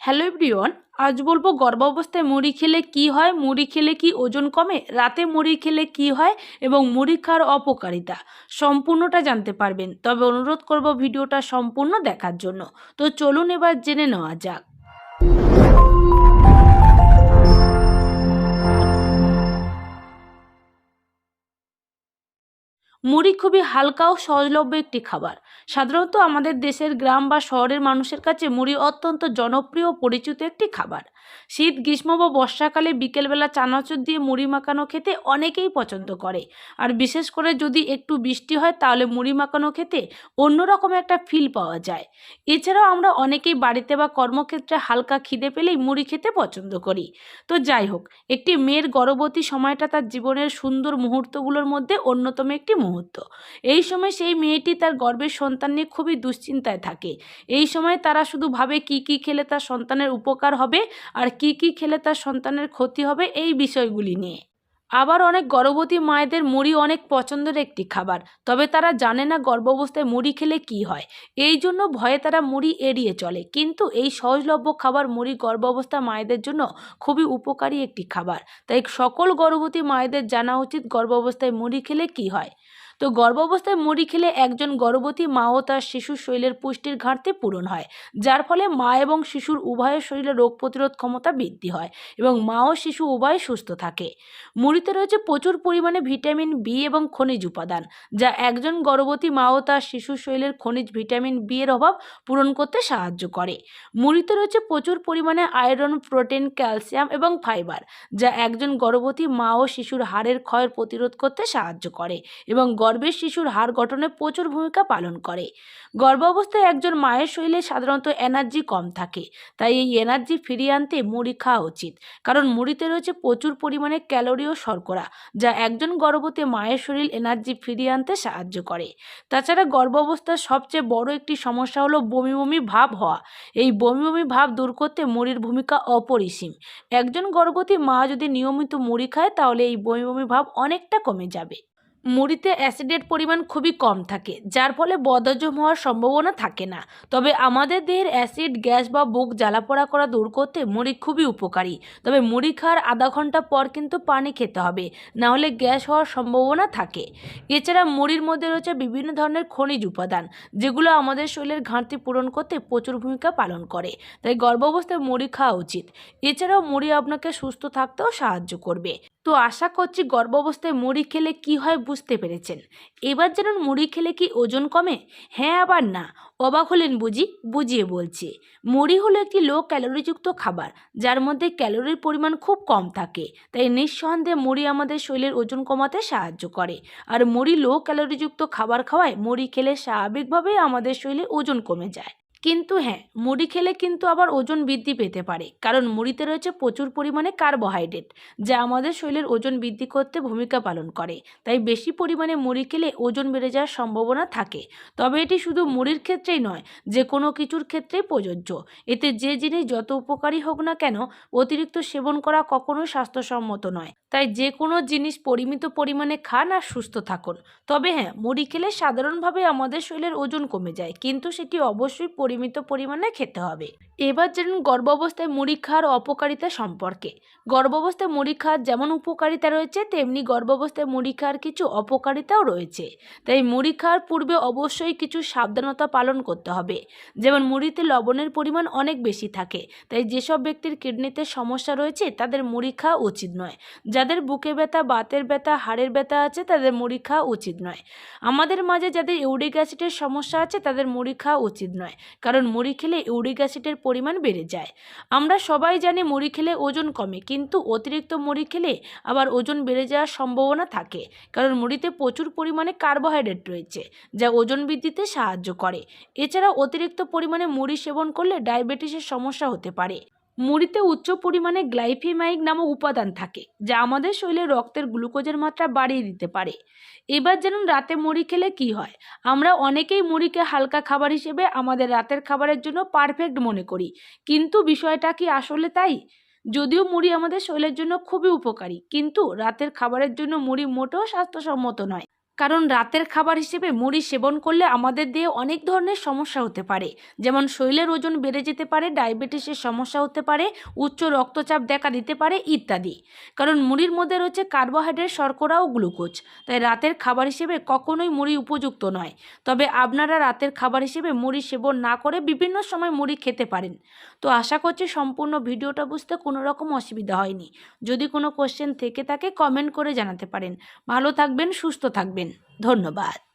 Hello everyone, আজ বলব গর্ভাবস্থায় মুড়ি খেলে কি হয়? মুড়ি খেলে কি ওজন কমে? রাতে মুড়ি খেলে কি হয়? এবং মুড়ি খাওয়ার অপকারিতা? সম্পূর্ণটা জানতে পারবেন। তবে অনুরোধ করব ভিডিওটা সম্পূর্ণ দেখার জন্য। তো চলুন এবার জেনে নেওয়া যাক। মুড়ি খুবই হালকা ও সহজলভ্য একটি খাবার। সাধারণত আমাদের দেশের গ্রাম বা শহরের মানুষের কাছে মুড়ি অত্যন্ত জনপ্রিয় পরিচিত একটি খাবার। শীত, গ্রীষ্ম বা বর্ষাকালে বিকেলবেলা চানাচুর দিয়ে মুড়ি মাখানো খেতে অনেকেই পছন্দ করে। আর বিশেষ করে যদি একটু বৃষ্টি হয়, তাহলে মুড়ি মাখানো খেতে অন্যরকম একটা ফিল পাওয়া যায়। এছাড়াও আমরা অনেকেই বাড়িতে বা কর্মক্ষেত্রে হালকা খিদে পেলেই মুড়ি খেতে পছন্দ করি। তো যাই হোক, একটি মেয়ের গর্ভবতী সময়টা তার জীবনের সুন্দর মুহূর্তগুলোর মধ্যে অন্যতম একটি মুহূর্ত। এই সময় সেই মেয়েটি তার গর্ভের সন্তান নিয়ে খুবই দুশ্চিন্তায় থাকে। এই সময় তারা শুধু ভাবে কি কি খেলে তার সন্তানের উপকার হবে আর কি কি খেলে তার সন্তানের ক্ষতি হবে এই বিষয়গুলি নিয়ে। আবার অনেক গর্ভবতী মায়েদের মুড়ি অনেক পছন্দের একটি খাবার, তবে তারা জানে না গর্ভাবস্থায় মুড়ি খেলে কি হয়। এই জন্য ভয়ে তারা মুড়ি এড়িয়ে চলে। কিন্তু এই সহজলভ্য খাবার মুড়ি গর্ভাবস্থা মায়েদের জন্য খুবই উপকারী একটি খাবার। তাই সকল গর্ভবতী মায়েদের জানা উচিত গর্ভাবস্থায় মুড়ি খেলে কি হয়। তো গর্ভাবস্থায় মুড়ি খেলে একজন গর্ভবতী মা ও তার শিশুর শরীরের পুষ্টির ঘাটতি পূরণ হয়, যার ফলে মা এবং শিশুর উভয়ের শরীরে রোগ প্রতিরোধ ক্ষমতা বৃদ্ধি হয় এবং মা ও শিশু উভয় সুস্থ থাকে। মুড়িতে রয়েছে প্রচুর পরিমাণে ভিটামিন বি এবং খনিজ উপাদান, যা একজন গর্ভবতী মা ও তার শিশুর শরীরের খনিজ ভিটামিন বি এর অভাব পূরণ করতে সাহায্য করে। মুড়িতে রয়েছে প্রচুর পরিমাণে আয়রন, প্রোটিন, ক্যালসিয়াম এবং ফাইবার, যা একজন গর্ভবতী মা ও শিশুর হাড়ের ক্ষয়ের প্রতিরোধ করতে সাহায্য করে এবং গর্ভের শিশুর হাড় গঠনে প্রচুর ভূমিকা পালন করে। গর্ভাবস্থায় একজন মায়ের শরীরে সাধারণত এনার্জি কম থাকে, তাই এই এনার্জি ফিরিয়ে আনতে মুড়ি খাওয়া উচিত। কারণ মুড়িতে রয়েছে প্রচুর পরিমাণে ক্যালোরি ও শর্করা, যা একজন গর্ভবতী মায়ের শরীর এনার্জি ফিরিয়ে আনতে সাহায্য করে। তাছাড়া গর্ভাবস্থার সবচেয়ে বড় একটি সমস্যা হলো বমি বমি ভাব হওয়া। এই বমি বমি ভাব দূর করতে মুড়ির ভূমিকা অপরিসীম। একজন গর্ভবতী মা যদি নিয়মিত মুড়ি খায়, তাহলে এই বমি বমি ভাব অনেকটা কমে যাবে। মুড়িতে অ্যাসিডের পরিমাণ খুবই কম থাকে, যার ফলে বদহজম হওয়ার সম্ভাবনা থাকে না। তবে আমাদের দেহের অ্যাসিড, গ্যাস বা বুক জ্বালাপোড়া করা দূর করতে মুড়ি খুবই উপকারী। তবে মুড়ি খাওয়ার আধা ঘণ্টা পর কিন্তু পানি খেতে হবে, না হলে গ্যাস হওয়ার সম্ভাবনা থাকে। এছাড়া মুড়ির মধ্যে রয়েছে বিভিন্ন ধরনের খনিজ উপাদান, যেগুলো আমাদের শরীরের ঘাটতি পূরণ করতে প্রচুর ভূমিকা পালন করে, তাই গর্ভাবস্থায় মুড়ি খাওয়া উচিত। এছাড়াও মুড়ি আপনাকে সুস্থ থাকতেও সাহায্য করবে। তো আশা করছি গর্ভাবস্থায় মুড়ি খেলে কি হয় বুঝতে পেরেছেন। এবার যেন মুড়ি খেলে কি ওজন কমে? হ্যাঁ আবার না। অবাক হলেন বুঝি, বুঝিয়ে বলছি। মুড়ি হলো একটি লো ক্যালোরিযুক্ত খাবার, যার মধ্যে ক্যালোরির পরিমাণ খুব কম থাকে। তাই নিঃসন্দেহে মুড়ি আমাদের শরীরের ওজন কমাতে সাহায্য করে। আর মুড়ি লো ক্যালোরিযুক্ত খাবার খাওয়ায় মুড়ি খেলে স্বাভাবিকভাবেই আমাদের শরীরে ওজন কমে যায়। কিন্তু হ্যাঁ মুড়ি খেলে কিন্তু আবার ওজন বৃদ্ধি পেতে পারে। কারণ মুড়িতে রয়েছে প্রচুর পরিমাণে কার্বোহাইড্রেট, যা আমাদের শরীরের ওজন বৃদ্ধি করতে ভূমিকা পালন করে। তাই বেশি পরিমাণে মুড়ি খেলে ওজন বেড়ে যাওয়ার সম্ভাবনা থাকে। তবে এটি শুধু মুড়ির ক্ষেত্রেই নয় যে কোনো কিছুর ক্ষেত্রেই প্রযোজ্য। এতে যে জিনিস যত উপকারী হোক না কেন, অতিরিক্ত সেবন করা কখনোই স্বাস্থ্যসম্মত নয়। তাই যে কোনো জিনিস পরিমিত পরিমাণে খান আর সুস্থ থাকুন। তবে হ্যাঁ মুড়ি খেলে সাধারণভাবে আমাদের শরীরের ওজন কমে যায়, কিন্তু সেটি অবশ্যই পরিমিত পরিমাণে খেতে হবে। এবার জানুন গর্ভাবস্থায় মুড়ি খাওয়ার অপকারিতা সম্পর্কে। গর্ভাবস্থায় মুড়ি খাওয়ার যেমন উপকারিতা রয়েছে, তেমনি গর্ভাবস্থায় মুড়ি খাওয়ার কিছু অপকারিতাও রয়েছে। তাই মুড়ি খাওয়ার পূর্বে অবশ্যই কিছু সাবধানতা পালন করতে হবে। যেমন মুড়িতে লবণের পরিমাণ অনেক বেশি থাকে। তাই যেসব ব্যক্তির কিডনিতে সমস্যা রয়েছে, তাদের মুড়ি খাওয়া উচিত নয়। যাদের বুকে ব্যথা, বাতের ব্যথা, হাড়ের ব্যথা আছে, তাদের মুড়ি খাওয়া উচিত নয়। আমাদের মাঝে যাদের ইউরিক অ্যাসিডের সমস্যা আছে, তাদের মুড়ি খাওয়া উচিত নয়। কারণ মুড়ি খেলে ইউরিক অ্যাসিডের পরিমাণ বেড়ে যায়। আমরা সবাই জানি মুড়ি খেলে ওজন কমে, কিন্তু অতিরিক্ত মুড়ি খেলে আবার ওজন বেড়ে যাওয়ার সম্ভাবনা থাকে, কারণ মুড়িতে প্রচুর পরিমাণে কার্বোহাইড্রেট রয়েছে, যা ওজন বৃদ্ধিতে সাহায্য করে। এছাড়া অতিরিক্ত পরিমাণে মুড়ি সেবন করলে ডায়াবেটিসের সমস্যা হতে পারে। মুড়িতে উচ্চ পরিমাণে গ্লাইফেমাইক নামক উপাদান থাকে, যা আমাদের শরীরে রক্তের গ্লুকোজের মাত্রা বাড়িয়ে দিতে পারে। এবার যেন রাতে মুড়ি খেলে কি হয়। আমরা অনেকেই মুড়িকে হালকা খাবার হিসেবে আমাদের রাতের খাবারের জন্য পারফেক্ট মনে করি, কিন্তু বিষয়টা কি আসলে তাই? যদিও মুড়ি আমাদের শরীরের জন্য খুবই উপকারী, কিন্তু রাতের খাবারের জন্য মুড়ি মোটেও স্বাস্থ্যসম্মত নয়। কারণ রাতের খাবার হিসেবে মুড়ি সেবন করলে আমাদের দেহে অনেক ধরনের সমস্যা হতে পারে। যেমন শরীরের ওজন বেড়ে যেতে পারে, ডায়াবেটিসের সমস্যা হতে পারে, উচ্চ রক্তচাপ দেখা দিতে পারে ইত্যাদি। কারণ মুড়ির মধ্যে রয়েছে কার্বোহাইড্রেট, শর্করা ও গ্লুকোজ। তাই রাতের খাবার হিসেবে কখনোই মুড়ি উপযুক্ত নয়। তবে আপনারা রাতের খাবার হিসেবে মুড়ি সেবন না করে বিভিন্ন সময় মুড়ি খেতে পারেন। তো আশা করছি সম্পূর্ণ ভিডিওটা বুঝতে কোনো রকম অসুবিধা হয়নি। যদি কোনো কোশ্চেন থেকে থাকে কমেন্ট করে জানাতে পারেন। ভালো থাকবেন, সুস্থ থাকবেন। ধন্যবাদ।